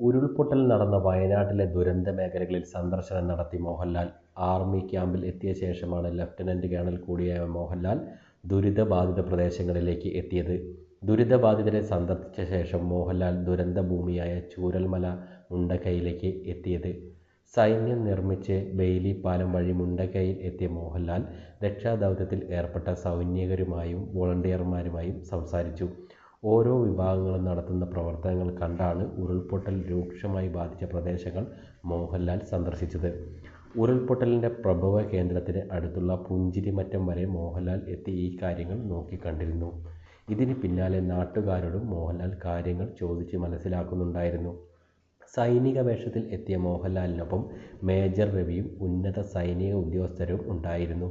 ഉരുൾപൊട്ടൽ നടന്ന വയനാട്ടിലെ ദുരന്ത മേഖലകളിൽ സന്ദർശനം നടത്തി മോഹൻലാൽ. ആർമി ക്യാമ്പിൽ എത്തിയ ശേഷമാണ് ലഫ്റ്റനന്റ് കേണൽ കൂടിയായ മോഹൻലാൽ ദുരിതബാധിത പ്രദേശങ്ങളിലേക്ക് എത്തിയത്. ദുരിതബാധിതരെ സന്ദർശിച്ച ശേഷം മോഹൻലാൽ ദുരന്തഭൂമിയായ ചൂരൽമല മുണ്ടക്കൈയിലേക്ക് എത്തിയത്. സൈന്യം നിർമ്മിച്ച് ബെയിലി പാലം വഴി മുണ്ടക്കൈയിൽ എത്തിയ മോഹൻലാൽ രക്ഷാദൗത്യത്തിൽ ഏർപ്പെട്ട സൈനികരുമായും വോളണ്ടിയർമാരുമായും സംസാരിച്ചു. ഓരോ വിഭാഗങ്ങളും നടത്തുന്ന പ്രവർത്തനങ്ങൾ കണ്ടാണ് ഉരുൾപൊട്ടൽ രൂക്ഷമായി ബാധിച്ച പ്രദേശങ്ങൾ മോഹൻലാൽ സന്ദർശിച്ചത്. ഉരുൾപൊട്ടലിന്റെ പ്രഭവ കേന്ദ്രത്തിന് അടുത്തുള്ള പുഞ്ചിരിമറ്റം വരെ മോഹൻലാൽ എത്തി ഈ കാര്യങ്ങൾ നോക്കിക്കണ്ടിരുന്നു ഇതിന് പിന്നാലെ നാട്ടുകാരോടും മോഹൻലാൽ കാര്യങ്ങൾ ചോദിച്ച് മനസ്സിലാക്കുന്നുണ്ടായിരുന്നു. സൈനിക വേഷത്തിൽ എത്തിയ മോഹൻലാലിനൊപ്പം മേജർ രവിയും ഉന്നത സൈനിക ഉദ്യോഗസ്ഥരും ഉണ്ടായിരുന്നു.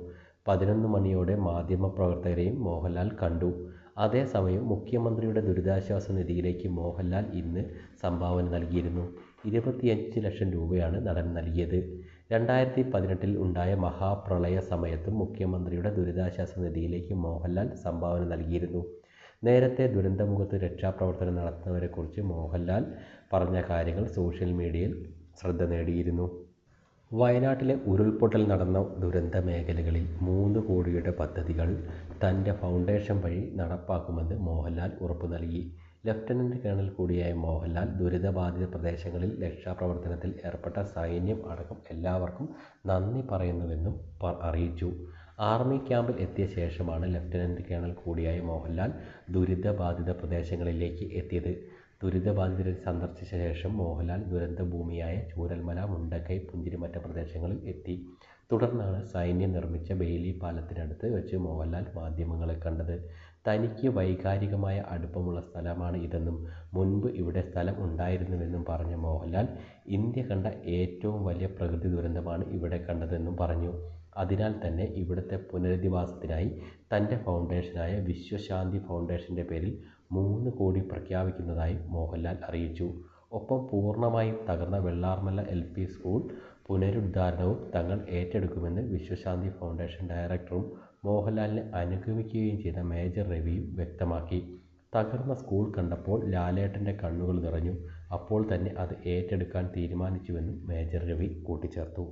പതിനൊന്ന് മണിയോടെ മാധ്യമപ്രവർത്തകരെയും മോഹൻലാൽ കണ്ടു. അതേസമയം മുഖ്യമന്ത്രിയുടെ ദുരിതാശ്വാസ നിധിയിലേക്ക് മോഹൻലാൽ ഇന്ന് സംഭാവന നൽകിയിരുന്നു. ഇരുപത്തിയഞ്ച് ലക്ഷം രൂപയാണ് നടൻ നൽകിയത്. രണ്ടായിരത്തി പതിനെട്ടിൽ ഉണ്ടായ മഹാപ്രളയ സമയത്തും മുഖ്യമന്ത്രിയുടെ ദുരിതാശ്വാസ നിധിയിലേക്ക് മോഹൻലാൽ സംഭാവന നൽകിയിരുന്നു. നേരത്തെ ദുരന്തമുഖത്ത് രക്ഷാപ്രവർത്തനം നടത്തുന്നവരെക്കുറിച്ച് മോഹൻലാൽ പറഞ്ഞ കാര്യങ്ങൾ സോഷ്യൽ മീഡിയയിൽ ശ്രദ്ധ നേടിയിരുന്നു. വയനാട്ടിലെ ഉരുൾപൊട്ടൽ നടന്ന ദുരന്ത മേഖലകളിൽ മൂന്ന് കോടിയുടെ പദ്ധതികൾ തന്റെ ഫൗണ്ടേഷൻ വഴി നടപ്പാക്കുമെന്ന് മോഹൻലാൽ ഉറപ്പു നൽകി. ലഫ്റ്റനന്റ് കേണൽ കൂടിയായ മോഹൻലാൽ ദുരിതബാധിത പ്രദേശങ്ങളിൽ രക്ഷാപ്രവർത്തനത്തിൽ ഏർപ്പെട്ട സൈന്യം അടക്കം എല്ലാവർക്കും നന്ദി പറയുന്നുവെന്നും അറിയിച്ചു. ആർമി ക്യാമ്പിൽ എത്തിയ ശേഷമാണ് ലഫ്റ്റനന്റ് കേണൽ കൂടിയായ മോഹൻലാൽ ദുരിതബാധിത പ്രദേശങ്ങളിലേക്ക് എത്തിയത്. ദുരിതബാധിതരെ സന്ദർശിച്ച ശേഷം മോഹൻലാൽ ദുരന്തഭൂമിയായ ചൂരൽമല മുണ്ടക്കൈ പുഞ്ചിരിമറ്റ പ്രദേശങ്ങളിൽ എത്തി. തുടർന്നാണ് സൈന്യം നിർമ്മിച്ച ബെയിലി പാലത്തിനടുത്ത് വെച്ച് മോഹൻലാൽ മാധ്യമങ്ങളെ കണ്ടത്. തനിക്ക് വൈകാരികമായ അടുപ്പമുള്ള സ്ഥലമാണ് ഇതെന്നും മുൻപ് ഇവിടെ സ്ഥലം ഉണ്ടായിരുന്നുവെന്നും പറഞ്ഞ മോഹൻലാൽ ഇന്ത്യ കണ്ട ഏറ്റവും വലിയ പ്രകൃതി ദുരന്തമാണ് ഇവിടെ കണ്ടതെന്നും പറഞ്ഞു. അതിനാൽ തന്നെ ഇവിടുത്തെ പുനരധിവാസത്തിനായി തന്റെ ഫൗണ്ടേഷനായ വിശ്വശാന്തി ഫൗണ്ടേഷന്റെ പേരിൽ മൂന്ന് കോടി പ്രഖ്യാപിക്കുന്നതായി മോഹൻലാൽ അറിയിച്ചു. ഒപ്പം പൂർണമായും തകർന്ന വെള്ളാർമല എൽ പി സ്കൂൾ പുനരുദ്ധാരണവും തങ്ങൾ ഏറ്റെടുക്കുമെന്ന് വിശ്വശാന്തി ഫൗണ്ടേഷൻ ഡയറക്ടറും മോഹൻലാലിനെ അനുഗമിക്കുകയും ചെയ്ത മേജർ രവിയും വ്യക്തമാക്കി. തകർന്ന സ്കൂൾ കണ്ടപ്പോൾ ലാലേട്ടന്റെ കണ്ണുകൾ നിറഞ്ഞു. അപ്പോൾ തന്നെ അത് ഏറ്റെടുക്കാൻ തീരുമാനിച്ചുവെന്നും മേജർ രവി കൂട്ടിച്ചേർത്തു.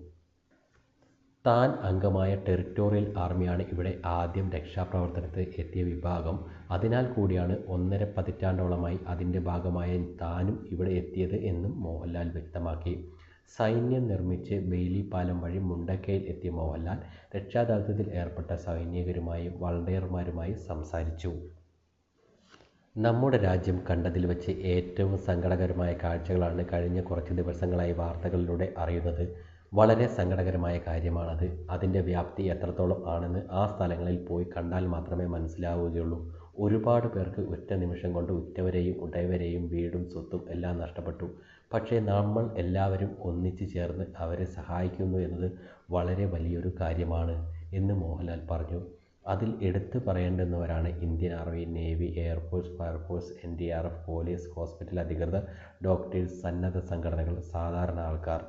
താൻ അംഗമായ ടെറിട്ടോറിയൽ ആർമിയാണ് ഇവിടെ ആദ്യം രക്ഷാപ്രവർത്തനത്തിൽ എത്തിയ വിഭാഗം. അതിനാൽ കൂടിയാണ് ഒന്നര പതിറ്റാണ്ടോളമായി അതിന്റെ ഭാഗമായ താനും ഇവിടെ എത്തിയത് എന്നും മോഹൻലാൽ വ്യക്തമാക്കി. സൈന്യം നിർമ്മിച്ച് ബെയിലി പാലം വഴി മുണ്ടക്കയിൽ എത്തിയ മോഹൻലാൽ രക്ഷാദൗത്യത്തിൽ ഏർപ്പെട്ട സൈനികരുമായും വളണ്ടിയർമാരുമായും സംസാരിച്ചു. നമ്മുടെ രാജ്യം കണ്ടതിൽ വെച്ച് ഏറ്റവും സങ്കടകരമായ കാഴ്ചകളാണ് കഴിഞ്ഞ കുറച്ച് ദിവസങ്ങളായി വാർത്തകളിലൂടെ അറിയുന്നത്. വളരെ സങ്കടകരമായ കാര്യമാണത്. അതിന്റെ വ്യാപ്തി എത്രത്തോളം ആണെന്ന് ആ സ്ഥലങ്ങളിൽ പോയി കണ്ടാൽ മാത്രമേ മനസ്സിലാവുകയുള്ളൂ. ഒരുപാട് പേർക്ക് ഒറ്റ നിമിഷം കൊണ്ട് ഉറ്റവരെയും ഉടയവരെയും വീടും സ്വത്തും എല്ലാം നഷ്ടപ്പെട്ടു. പക്ഷേ നമ്മൾ എല്ലാവരും ഒന്നിച്ചു ചേർന്ന് അവരെ സഹായിക്കുന്നു എന്നത് വളരെ വലിയൊരു കാര്യമാണ് എന്ന് മോഹൻലാൽ പറഞ്ഞു. അതിൽ എടുത്തു പറയേണ്ടുന്നവരാണ് Indian army navy air force fire force N D R F police hospital അധികൃതർ ഡോക്ടേഴ്സ് സന്നദ്ധ സംഘടനകൾ സാധാരണ ആൾക്കാർ.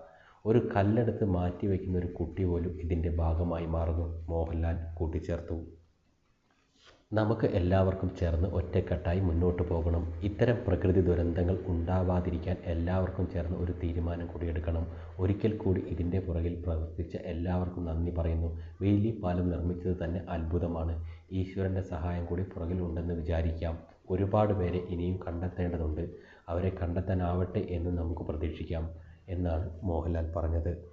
ഒരു കല്ലെടുത്ത് മാറ്റി വയ്ക്കുന്ന ഒരു കുട്ടി പോലും ഇതിന്റെ ഭാഗമായി മാറുന്നു. മോഹൻലാൽ കൂട്ടിച്ചേർത്തു. നമുക്ക് എല്ലാവർക്കും ചേർന്ന് ഒറ്റക്കെട്ടായി മുന്നോട്ട് പോകണം. ഇത്തരം പ്രകൃതി ദുരന്തങ്ങൾ ഉണ്ടാവാതിരിക്കാൻ എല്ലാവർക്കും ചേർന്ന് ഒരു തീരുമാനം കൂടി എടുക്കണം. ഒരിക്കൽ കൂടി ഇതിന്റെ പുറകിൽ പ്രവർത്തിച്ച എല്ലാവർക്കും നന്ദി പറയുന്നു. വേലി പാലം നിർമ്മിച്ചത് തന്നെ അത്ഭുതമാണ്. ഈശ്വരന്റെ സഹായം കൂടി പുറകിൽ ഉണ്ടെന്ന് വിചാരിക്കാം. ഒരുപാട് പേരെ ഇനിയും കണ്ടെത്തേണ്ടതുണ്ട്. അവരെ കണ്ടെത്താനാവട്ടെ എന്ന് നമുക്ക് പ്രതീക്ഷിക്കാം. എന്നാണ് മോഹൻലാൽ പറഞ്ഞത്.